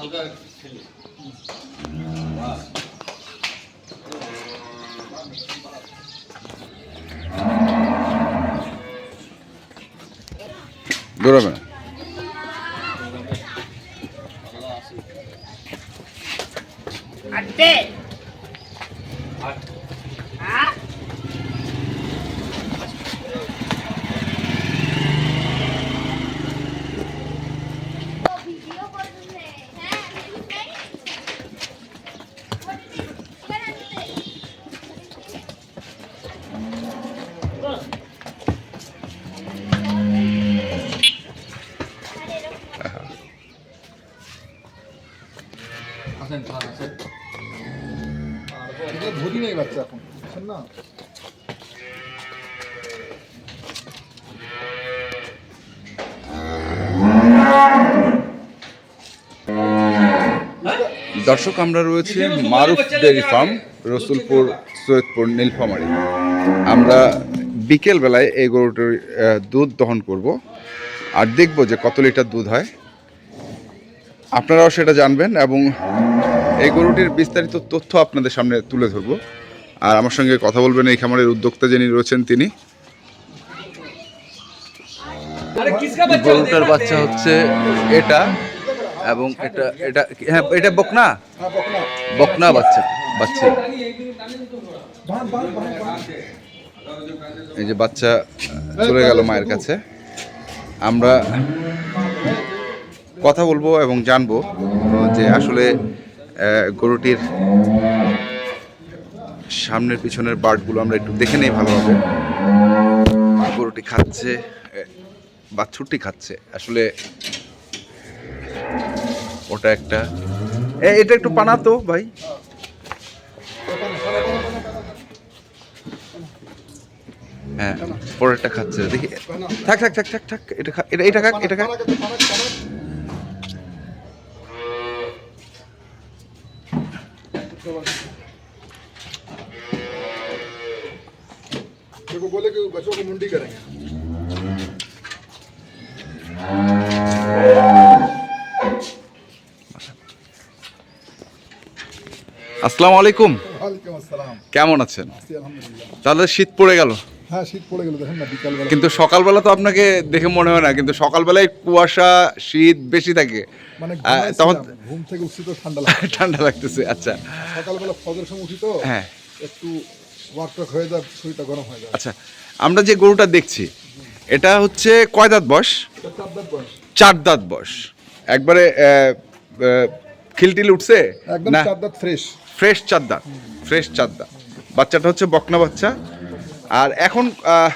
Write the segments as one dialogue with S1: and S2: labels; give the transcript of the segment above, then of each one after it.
S1: হালকা খেলি।
S2: দৌড়াবে? না দর্শক আমরা রয়েছে মারুফ ডেয়ারি ফার্ম, রসুলপুর, সৈয়দপুর, নীলফামারি। আমরা বিকেল বেলায় এই গরুটির দুধ দহন করব আর দেখব যে কত লিটার দুধ হয়। আপনারাও সেটা জানবেন এবং এই গরুটির বিস্তারিত তথ্য আপনাদের সামনে তুলে ধরবো। আর আমার সঙ্গে কথা বলবেন এই খামারের উদ্যোক্তা যিনি রয়েছেন তিনি। গরুটার বাচ্চা হচ্ছে এটা। এবং এটা এটা হ্যাঁ এটা বকনা?
S3: বকনা
S2: বাচ্চা বাচ্চা। এই যে বাচ্চা চলে গেল মায়ের কাছে। আমরা কথা বলব এবং জানব যে আসলে গরুটির সামনের পিছনের বার্ডগুলো আমরা একটু দেখে নেই ভালোভাবে। গরুটি খাচ্ছে বাছুরটি খাচ্ছে। আসলে ওটা একটা। এ, এটা একটু পানাতো ভাই। হ্যাঁ পরেরটা খাচ্ছে। দেখি। থাক থাক থাক থাক থাক এটা খা এটা এটা খাক এটা খাক
S3: পানা খেতে, পানা
S2: আসসালামু আলাইকুম। কেমন আছেন?
S3: আছি
S2: তাহলে শীত পড়ে গেল।
S3: হ্যাঁ শীত পড়ে গেল দেখেন না বিকালবেলা।
S2: কিন্তু সকালবেলা তো আপনাকে দেখে মনে হয় না কিন্তু সকালবেলায় কুয়াশা শীত বেশি থাকে।
S3: মানে
S2: তখন
S3: ঘুম থেকে উঠছি তো ঠান্ডা লাগে
S2: ঠান্ডা লাগতেছে আচ্ছা।
S3: সকালবেলা ফজর সময় উঠি তো
S2: হ্যাঁ।
S3: একটু ওয়ার্ক টক হয়ে যায় শরীরটা গরম হয়ে যায়
S2: আচ্ছা আমরা যে গরুটা দেখছি এটা হচ্ছে কয় দাঁত বয়স?
S3: চার দাঁত বয়স।
S2: চার দাঁত বয়স। একবারে খিলটিল উঠছে?
S3: একদম
S2: না।
S3: চার দাঁত ফ্রেশ
S2: ফ্রেশ চার দাঁত ফ্রেশ চার দাঁত বাচ্চাটা হচ্ছে বকনা বাচ্চা। আর এখন আহ,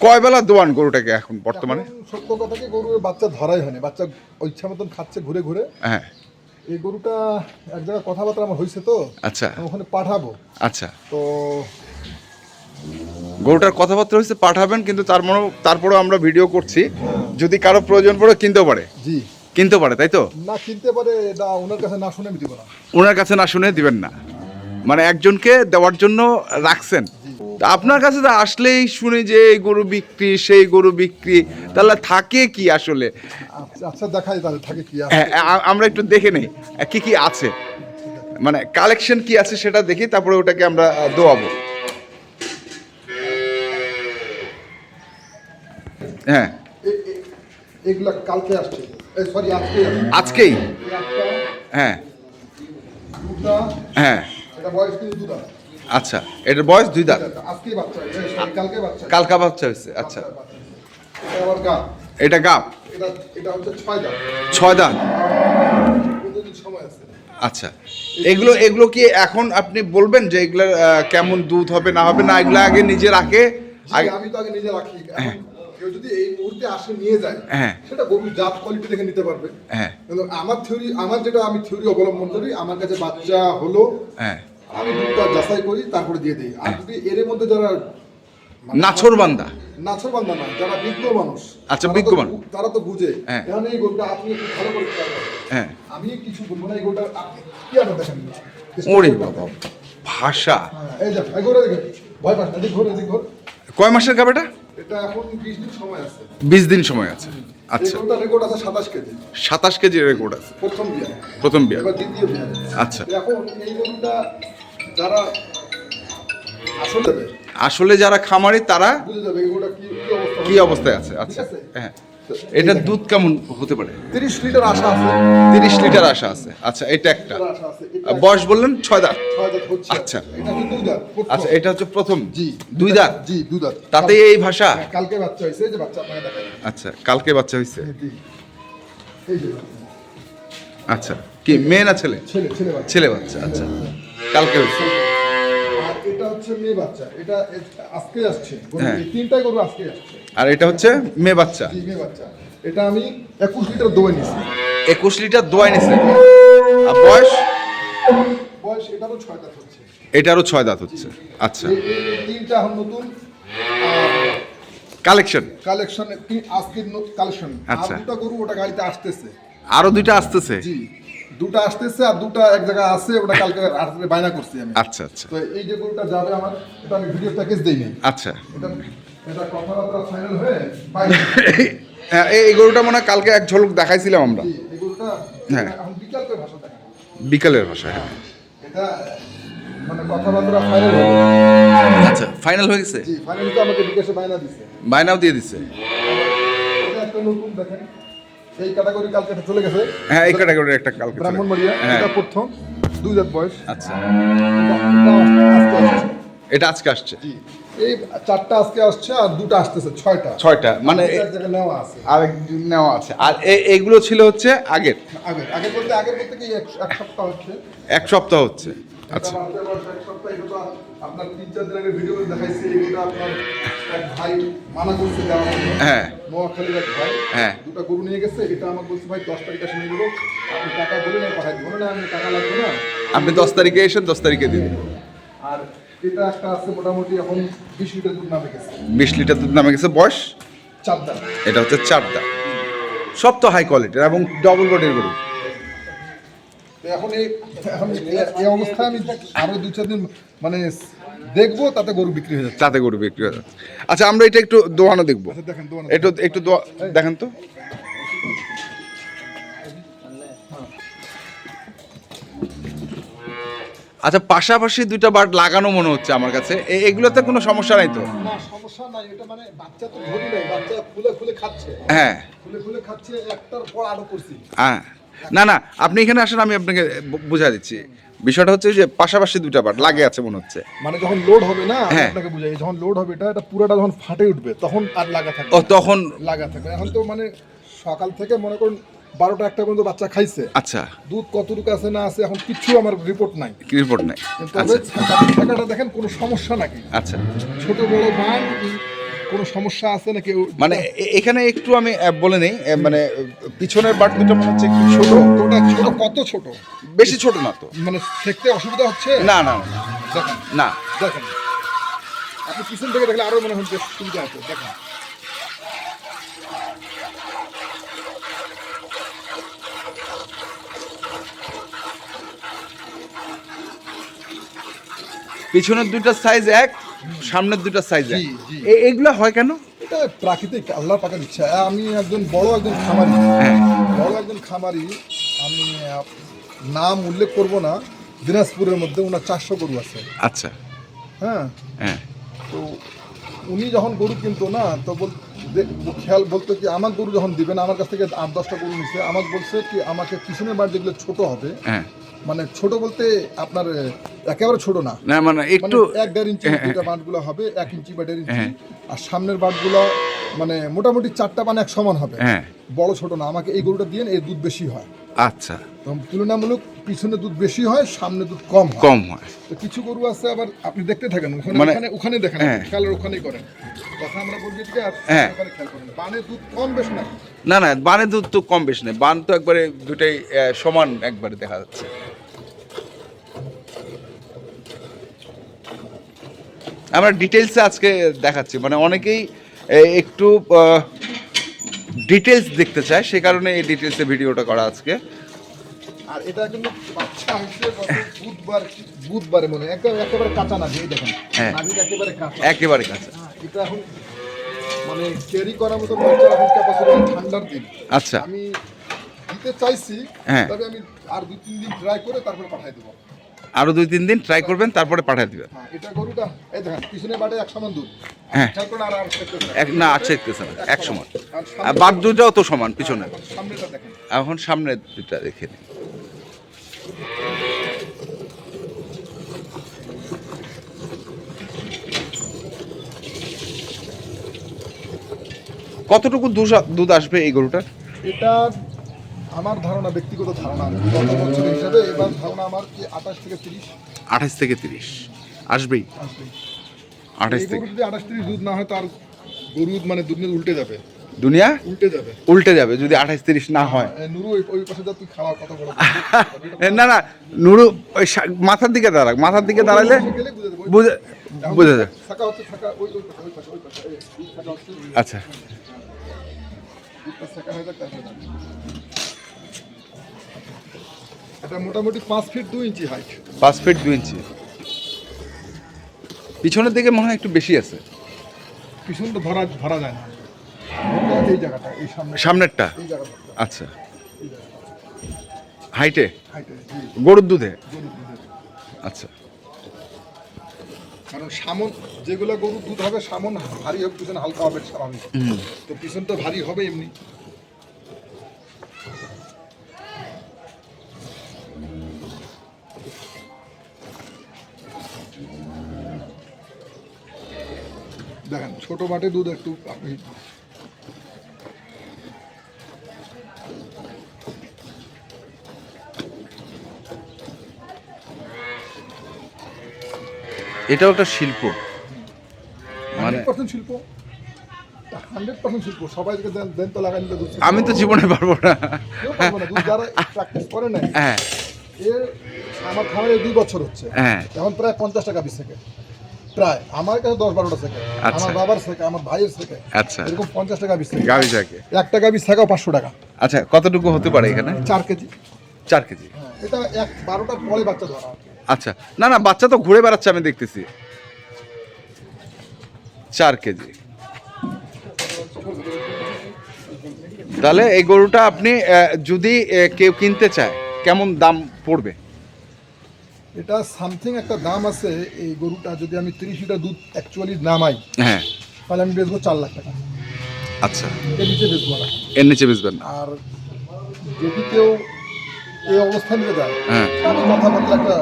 S2: কয় বেলা দোয়ান গরুটাকে এখন বর্তমানে?
S3: সত্য কথা কি গরুর বাচ্চা ধরাই হয়নি। বাচ্চা ইচ্ছা মতন খাচ্ছে ঘুরে ঘুরে।
S2: হ্যাঁ।
S3: এই গরুটা এক জায়গায় কথাবার্তা আমার হয়েছে তো।
S2: আচ্ছা।
S3: আমি ওখানে পাঠাবো।
S2: আচ্ছা।
S3: তো
S2: গরুটার কথাবার্তা হচ্ছে পাঠাবেন কিন্তু তার মনে তারপরেও আমরা ভিডিও করছি। যদি কারও প্রয়োজন পড়ে কিনতেও পারে।
S3: জি।
S2: কিনতে পারে তাই তো?
S3: না কিনতে পারে এটা ওনার কাছে না শুনে আমি দিব না।
S2: ওনার কাছে না শুনে দিবেন না। মানে একজনকে দেওয়ার জন্য রাখছেন। আপনার কাছে তো আসলেই শুনি যে এই গরু বিক্রি সেই গরু বিক্রি তাহলে থাকে কি আসলে?
S3: আচ্ছা আচ্ছা দেখাই তাহলে থাকে কি
S2: হ্যাঁ, আমরা একটু দেখে নেই কি কি আছে। মানে কালেকশন কি আছে সেটা দেখি তারপরে ওটাকে আমরা দোয়াবো। হ্যাঁ।
S3: এগুলা কালকে আসছে।
S2: আজকেই। হ্যাঁ। হ্যাঁ।
S3: এটা বয়স
S2: আচ্ছা এটার বয়স দুই দাঁত?
S3: কালকে বাচ্চা
S2: হয়েছে। আচ্ছা।
S3: এটা
S2: গাপ
S3: ছয় দাঁত।
S2: আচ্ছা। এগুলো এগুলো কি এখন আপনি বলবেন যে এগুলো কেমন দুধ হবে না হবে না এগুলো আগে নিজে রাখে?
S3: আমি তো আগে নিজে রাখি। এখন কেউ যদি এই মুহূর্তে আসে নিয়ে যায়
S2: হ্যাঁ।
S3: সেটা গরুর জাত কোয়ালিটি দেখে নিতে পারবে।
S2: হ্যাঁ।
S3: কিন্তু আমার থিওরি আমার যেটা আমি থিওরি অবলম্বন করি আমার কাছে বাচ্চা হলো
S2: হ্যাঁ।
S3: আমি দুধটা যাচাই করি তারপরে দিয়ে দিই। আর যদি এর মধ্যে যারা মানে
S2: নাছর বান্দা।
S3: নাছর বান্ধা না যারা বিজ্ঞ মানুষ
S2: আচ্ছা, বিজ্ঞ মানুষ।
S3: তারা তো বুঝে
S2: হ্যাঁ।
S3: এখন এই গরুটা আপনি একটু ভালো করে
S2: হ্যাঁ।
S3: আমি কিছু বলব না এই গরুটা আপনি কি আপনার দেখেন?
S2: ওরে বাবা ভাষা।
S3: হ্যাঁ, এই দেখ এই ঘরে দেখেন। ভয় পাস না ঘোর ঘোর।
S2: কয় মাসের গাবেটা
S3: এটা এখন বিশ দিন সময় আছে।
S2: বিশ দিন সময় আছে। আচ্ছা।
S3: রেকর্ড আছে কেজি।
S2: রেকর্ড আছে।
S3: প্রথম বিয়ার
S2: প্রথম বিয়া।
S3: এবার দ্বিতীয় বিয়া।
S2: আচ্ছা।
S3: এখন এই গরুটা যারা আসলে
S2: আসলে যারা খামারি তারা
S3: কি
S2: অবস্থায় আছে। আচ্ছা। হ্যাঁ। এটার দুধ কেমন হতে পারে?
S3: তিরিশ লিটার আশা আছে।
S2: তিরিশ লিটার আশা আছে। আচ্ছা এটা একটা।
S3: এটা
S2: বয়স বললেন ছয় দাঁত। আচ্ছা।
S3: এটা।
S2: আচ্ছা এটা হচ্ছে প্রথম।
S3: জি।
S2: দুই দাঁত?
S3: জি দুই দাঁত।
S2: তাতে এই ভাষা?
S3: হ্যাঁ, কালকে বাচ্চা হয়েছে যে বাচ্চা আপনাকে
S2: আচ্ছা কালকে বাচ্চা হয়েছে? আচ্ছা কি মেয়ে না ছেলে?
S3: ছেলে বাচ্চা
S2: আচ্ছা। কালকে হয়েছে।
S3: এটা মেয়ে বাচ্চা। এটা আজকে আসছে। গরু-
S2: হ্যাঁ।
S3: এই তিনটাই গরু আজকে আসছে।
S2: আর এটা হচ্ছে মেয়ে বাচ্চা।
S3: মেয়ে বাচ্চা। এটা আমি একুশ লিটার দোয়ে নিছি।
S2: একুশ লিটার দোয়াই নিছে। আর বয়স?
S3: বয়স এটারও ছয় দাঁত হচ্ছে।
S2: এটারও ছয় দাঁত হচ্ছে। আচ্ছা।
S3: তিনটা এখন নতুন।
S2: কালেকশন?
S3: কালেকশন আজকে কালেকশন।
S2: আচ্ছা।
S3: দুটা গরু ওটা গাড়িতে আসতেছে।
S2: আরও দুইটা আসতেছে?
S3: জি। দুটা আসতেছে আর দুটা এক জায়গায় আছে ওটা কালকে রাত্রে বায়না করছি আমি।
S2: আচ্ছা আচ্ছা।
S3: তো এই যে গরুটা যাবে আমার এটা আমি ভিডিও প্যাকেজ দেই নাই।
S2: আচ্ছা।
S3: এটা এটা কথাবার্তা ফাইনাল হয়ে
S2: হ্যাঁ, এই গরুটা মনে হয় কালকে এক ঝলক দেখাইছিলাম আমরা।
S3: এই গরুটা
S2: হ্যাঁ।
S3: বিকালকে ভাষা
S2: বিকালের ভাষায় হ্যাঁ।
S3: এটা মানে কথাবার্তা ফাইনাল হয়ে
S2: আচ্ছা ফাইনাল হয়ে গেছে?
S3: জি ফাইনাল তো আমাকে বিকাশে বায়না দিছে।
S2: বায়নাও দিয়ে দিছে।
S3: এটা একটা নতুন দেখেন। এই ক্যাটাগরি কালকে এটা চলে গেছে।
S2: হ্যাঁ এই ক্যাটাগরির একটা কালকে।
S3: ব্রাহ্মণবাড়িয়া
S2: হ্যাঁ।
S3: এটা প্রথম দুই দাঁত বয়স।
S2: আচ্ছা।
S3: এটা- আজকে আসছে। এই চারটা আজকে আসছে আর দুটো আসতেছে ছয়টা।
S2: ছয়টা মানে
S3: নেওয়া আছে।
S2: আরেক নেওয়া আছে। আর এ- এইগুলো ছিল হচ্ছে আগের?
S3: আগে আগে বলতে আগে বলতে কি এক সপ্তাহ হচ্ছে?
S2: এক সপ্তাহ হচ্ছে। আচ্ছা।
S3: আপনার তিন চার দিন আগে ভিডিও দেখাইছি এগুলো আপনার এক ভাই মানা করছে
S2: হ্যাঁ।
S3: নোয়াখালীর এক ভাই
S2: হ্যাঁ।
S3: দুটো গরু নিয়ে গেছে এটা আমাকে বলছে ভাই দশ তারিখ আসে নিয়ে আপনি টাকা বলে না পাঠাই দিব। না আমি টাকা লাগবে না।
S2: আপনি দশ তারিখে এসে দশ তারিখে দিন।
S3: আর এটা একটা আছে মোটামুটি এখন বিশ লিটার দুধ নামে গেছে।
S2: বিশ লিটার দুধ নামে গেছে বয়স?
S3: চার দাম
S2: এটা হচ্ছে চারটা সব তো হাই কোয়ালিটির এবং ডবল বডির গরু।
S3: তো এখন এই এখন এই- অবস্থায় আমি দু চার দিন মানে দেখব তাতে গরু বিক্রি হয়ে যাচ্ছে।
S2: তাতে গরু বিক্রি হয়ে যাচ্ছে। আচ্ছা আমরা এটা একটু দোয়ানো দেখব।
S3: আচ্ছা দেখেন
S2: একটু দেখেন। তো। আচ্ছা পাশাপাশি দুইটা বাট লাগানো মনে হচ্ছে আমার কাছে। এগুলোতে কোনো সমস্যা নাই তো?
S3: সমস্যা নাই। এটা মানে বাচ্চা তো ধরি নাই বাচ্চা খুলে খুলে খাচ্ছে।
S2: হ্যাঁ।
S3: খুলে খুলে খাচ্ছে একটার পর আরও করছি।
S2: হ্যাঁ। না না আপনি এখানে আসেন আমি আপনাকে বুঝা দিচ্ছি। বিষয়টা হচ্ছে যে পাশাপাশি দুইটা বাট লাগে আছে মনে হচ্ছে।
S3: মানে যখন লোড হবে না
S2: হ্যাঁ।
S3: আপনাকে বুঝাই যখন লোড হবে এটা এটা পুরোটা যখন ফাটে উঠবে তখন আর লাগা থাকবে
S2: ও তখন
S3: লাগা থাকবে এখন তো মানে সকাল থেকে মনে করুন বারোটা একটা পর্যন্ত বাচ্চা খাইছে।
S2: আচ্ছা।
S3: দুধ কতটুকু আছে না আছে এখন কিছু আমার রিপোর্ট নাই।
S2: কি রিপোর্ট নাই?
S3: কিন্তু
S2: আচ্ছা।
S3: তবে থাকাটা দেখেন কোনো সমস্যা নাকি।
S2: আচ্ছা।
S3: ছোট বড় মান কোনো সমস্যা আছে নাকি?
S2: মানে এখানে একটু আমি বলে নেই মানে পিছনের বাট দুটো মনে হচ্ছে একটু ছোট।
S3: ওটা ছোট কত ছোট?
S2: বেশি ছোট না তো।
S3: মানে দেখতে অসুবিধা হচ্ছে?
S2: না না না,
S3: দেখেন
S2: না।
S3: দেখেন। আপনি পিছন থেকে দেখলে আরও মনে হচ্ছে সুবিধা আছে দেখেন।
S2: পিছনের দুইটা সাইজ এক সামনের দুইটা সাইজ। এগুলো হয় কেন?
S3: এটা প্রাকৃতিক আল্লাহ পাকের ইচ্ছা। আমি একজন বড় একজন খামারি।
S2: হ্যাঁ।
S3: বড় একজন খামারি আমি নাম উল্লেখ করব না। দিনাজপুরের মধ্যে ওনার চারশো গরু আছে।
S2: আচ্ছা।
S3: হ্যাঁ।
S2: হ্যাঁ।
S3: তো উনি যখন গরু কিনতো না তো বল খেয়াল বলতো কি আমার গরু যখন দিবেন আমার কাছ থেকে আট দশটা গরু নিছে আমাকে বলছে কি আমাকে পিছনের বার যেগুলো ছোট হবে।
S2: হ্যাঁ।
S3: মানে ছোট বলতে আপনার একেবারে ছোট না।
S2: না মানে
S3: মানে
S2: একটু
S3: এক দেড় ইঞ্চি
S2: হ্যাঁ,
S3: দুটা বাঁটগুলো হবে এক ইঞ্চি বা দেড় ইঞ্চি।
S2: হ্যাঁ।
S3: আর সামনের বাঁটগুলো মানে মোটামুটি চারটা বান এক সমান হবে।
S2: হ্যাঁ।
S3: বড় ছোট না। আমাকে এই গরুটা দিয়ে এই দুধ বেশি হয়।
S2: আচ্ছা।
S3: তুলনামূলক পিছনে দুধ বেশি হয় সামনে দুধ কম
S2: কম হয়।
S3: তো কিছু গরু আছে আবার আপনি দেখতে থাকেন ওখানে
S2: মানে-
S3: ওখানে দেখেন
S2: হ্যাঁ।
S3: খেয়াল ওখানেই করেন। কথা আমরা বলছি ঠিক আছে
S2: হ্যাঁ।
S3: খেয়াল করেন। বানে দুধ কম বেশ না।
S2: না না বানের দুধ তো কম বেশি নেই বান তো একবারে দুটাই সমান একবারে দেখা যাচ্ছে। আমরা ডিটেলসে আজকে দেখাচ্ছি। মানে অনেকেই একটু ডিটেলস দেখতে চায় সে কারণে এই ডিটেলসে ভিডিওটা করা আজকে।
S3: আর এটা কিন্তু বাচ্চা বুধবার বুধবারে মনে হয়। একদম একেবারে কাঁচা নাভি দেখেন।
S2: হ্যাঁ।
S3: একেবারে কাঁচা।
S2: একেবারে কাছে
S3: হ্যাঁ, এটা এখন মানে ক্যারি করার মতো বাচ্চার এখন ক্যাপাসিটি ঠান্ডার দিন।
S2: আচ্ছা।
S3: আমি দিতে চাইছি
S2: হ্যাঁ।
S3: তবে আমি আর দুই তিন দিন ট্রাই করে তারপরে পাঠাই দেবো।
S2: আরও দুই তিন দিন ট্রাই করবেন তারপরে পাঠিয়ে দিবেন।
S3: হ্যাঁ এটা গরুটা এই দেখেন পিছনে বাটে এক সমান দুধ।
S2: হ্যাঁ। এক না আর এক সমান
S3: আর
S2: বাদ দুটাও তো সমান পিছনে। এখন সামনে দুটা দেখে নিন কতটুকু দুধ- দুধ আসবে এই গরুটার?
S3: এটা আমার ধারণা ব্যক্তিগত ধারণা গত বছর হিসাবে এবার ধারণা আমার কি আঠাশ থেকে তিরিশ?
S2: আঠাশ থেকে তিরিশ। আসবেই।
S3: আসবে
S2: আঠাশ থেকে
S3: যদি আঠাশ তিরিশ দুধ না হয় তার গরু মানে দুধ উল্টে যাবে।
S2: দুনিয়া?
S3: উল্টে যাবে।
S2: উল্টে যাবে যদি আঠাশ তিরিশ না হয়।
S3: নুরু ওই পাশে যা তুই খাওয়া বড়
S2: এ, না না নুরু ওই মাথার দিকে দাঁড়াক মাথার দিকে দাঁড়ালে
S3: বুঝে
S2: বুঝে
S3: হচ্ছে
S2: আচ্ছা।
S3: এটা মোটামুটি পাঁচ ফিট দুই ইঞ্চি হাইট
S2: পাঁচ ফিট দুই ইঞ্চি পিছনের দিকে মনে হয় একটু বেশি আছে।
S3: পিছন তো ধরা ধরা যায় না। এই জায়গাটা এই সামনে
S2: সামনেরটা?
S3: এই জায়গাটা।
S2: আচ্ছা। হাইটে
S3: হাইটে
S2: গরুর দুধে? আচ্ছা।
S3: কারণ সামন যেগুলো গরু দুধ হবে সামন ভারী হবে পিছনে হালকা হবে স্বাভাবিক। তো পিছন তো ভারী হবে এমনি দেখেন ছোট বাটে দুধ একটু আপনি
S2: এটাও একটা শিল্প। মানে
S3: শিল্প। শিল্প। সবাই দেন তো লাগাই নিতে
S2: আমি তো জীবনে পারব না।
S3: যারা প্র্যাকটিস করে না
S2: হ্যাঁ।
S3: এর আমার খামারে দুই বছর হচ্ছে।
S2: হ্যাঁ।
S3: এখন প্রায় পঞ্চাশ টাকা পিস থেকে প্রায় আমার কাছে দশ বারোটা থেকে
S2: আচ্ছা।
S3: আমার বাবার থেকে আমার ভাইয়ের থেকে
S2: আচ্ছা।
S3: এরকম পঞ্চাশ টাকা থেকে
S2: গাভি থাকে
S3: এক টাকা পিস থাকাও পাঁচশো টাকা।
S2: আচ্ছা কতটুকু হতে পারে এখানে?
S3: চার কেজি।
S2: চার কেজি।
S3: হ্যাঁ, এটা এক বারোটার পরে বাচ্চা ধরা
S2: আচ্ছা না না বাচ্চা তো ঘুরে বেড়াচ্ছে আমি দেখতেছি। চার কেজি। তাহলে এই গরুটা আপনি যদি কেউ কিনতে চায় কেমন দাম পড়বে?
S3: এটা সামথিং একটা দাম আছে এই গরুটা যদি আমি তিরিশ লিটার দুধ অ্যাকচুয়ালি নামাই
S2: হ্যাঁ।
S3: তাহলে আমি বেচবো চার লাখ টাকা।
S2: আচ্ছা।
S3: এর নিচে বেচবো না
S2: এর নিচে বেচবেন না।
S3: আর যদি কেউ এই অবস্থা নিয়ে যায়
S2: হ্যাঁ।
S3: আমি কথাবার্তা একটা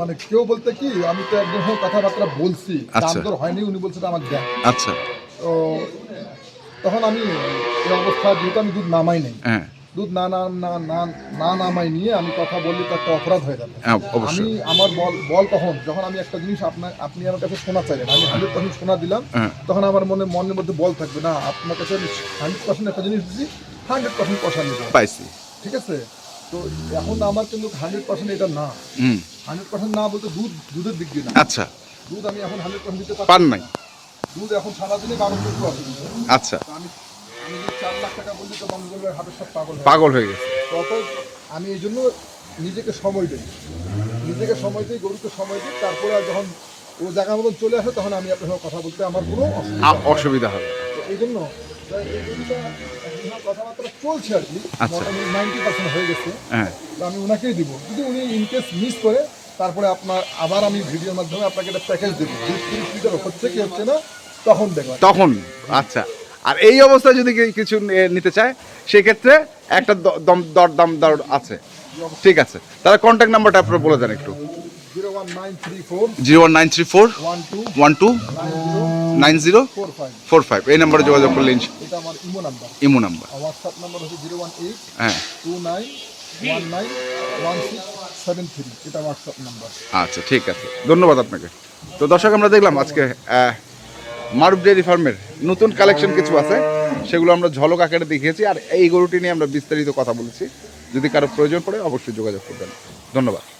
S3: মানে কেউ বলতে কি আমি তো একদম কথাবার্তা বলছি দাম
S2: আচ্ছা।
S3: দর হয়নি উনি বলছেন আমার দেন।
S2: আচ্ছা।
S3: তো তখন আমি এই অবস্থা যেহেতু আমি দুধ নামাই নেই
S2: হ্যাঁ।
S3: দুধ না না না না না নামাই নিয়ে আমি কথা বললে তো একটা অপরাধ হয়ে যাবে।
S2: হ্যাঁ,
S3: আমি আমার বল বল তখন যখন আমি একটা জিনিস আপনার আপনি আমার কাছে শোনা চাইলেন আমি হান্ড্রেড পার্সেন্ট শোনা দিলাম
S2: হ্যাঁ।
S3: তখন আমার মনে মনের মধ্যে বল থাকবে না আপনার কাছে আমি হান্ড্রেড পার্সেন্ট একটা জিনিস দিচ্ছি হান্ড্রেড পার্সেন্ট পয়সা নিব
S2: পাইছি।
S3: ঠিক আছে? তো এখন আমার কিন্তু হান্ড্রেড পার্সেন্ট এটা না। হান্ড্রেড পার্সেন্ট না বলতে দুধ দুধের দিক দিয়ে না।
S2: আচ্ছা।
S3: দুধ আমি এখন হান্ড্রেড পার্সেন্ট দিতে
S2: পান নাই?
S3: দুধ এখন সারাদিনে বারো অসুবিধা
S2: আচ্ছা।
S3: আমি পাগল হয়ে
S2: গেছে।
S3: আমি এই জন্য নিজেকে সময় দিই। নিজেকে সময় দিই গরুকে সময় দিই তারপরে আর যখন ও জায়গা মতন চলে আসে তখন আমি আপনার সঙ্গে কথা বলতে আমার কোনো অসুবিধা
S2: হবে
S3: এই জন্য কথাবার্তা চলছে আর কি।
S2: আচ্ছা।
S3: নাইনটি পার্সেন্ট হয়ে গেছে।
S2: হ্যাঁ।
S3: তো আমি ওনাকেই দিব। যদি উনি ইনকেস মিস করে তারপরে আপনার আবার আমি ভিডিওর মাধ্যমে আপনাকে একটা প্যাকেজ দেবো। হচ্ছে কি হচ্ছে না তখন দেখবেন।
S2: তখন আচ্ছা। আর এই অবস্থায় যদি কিছু নিতে চায় সেক্ষেত্রে একটা দ- দম দর দাম দর আছে। ঠিক আছে। তাহলে কন্ট্যাক্ট নাম্বারটা আপনারা বলে দেন একটু।
S3: Zero one nine three four.
S2: One
S3: two
S2: one two
S3: nine zero four. Five
S2: এই নাম্বারে যোগাযোগ করলে ইনশ-
S3: এটা আমার ইমো নাম্বার।
S2: হ্যাঁ। আচ্ছা ঠিক আছে। ধন্যবাদ আপনাকে। তো দর্শক আমরা দেখলাম আজকে মারুফ ডেয়ারি ফার্মের নতুন কালেকশন কিছু আছে, সেগুলো আমরা ঝলক আকারে দেখিয়েছি, আর এই গরুটি নিয়ে আমরা বিস্তারিত কথা বলেছি। যদি কারও প্রয়োজন পড়ে অবশ্যই যোগাযোগ করবেন। ধন্যবাদ।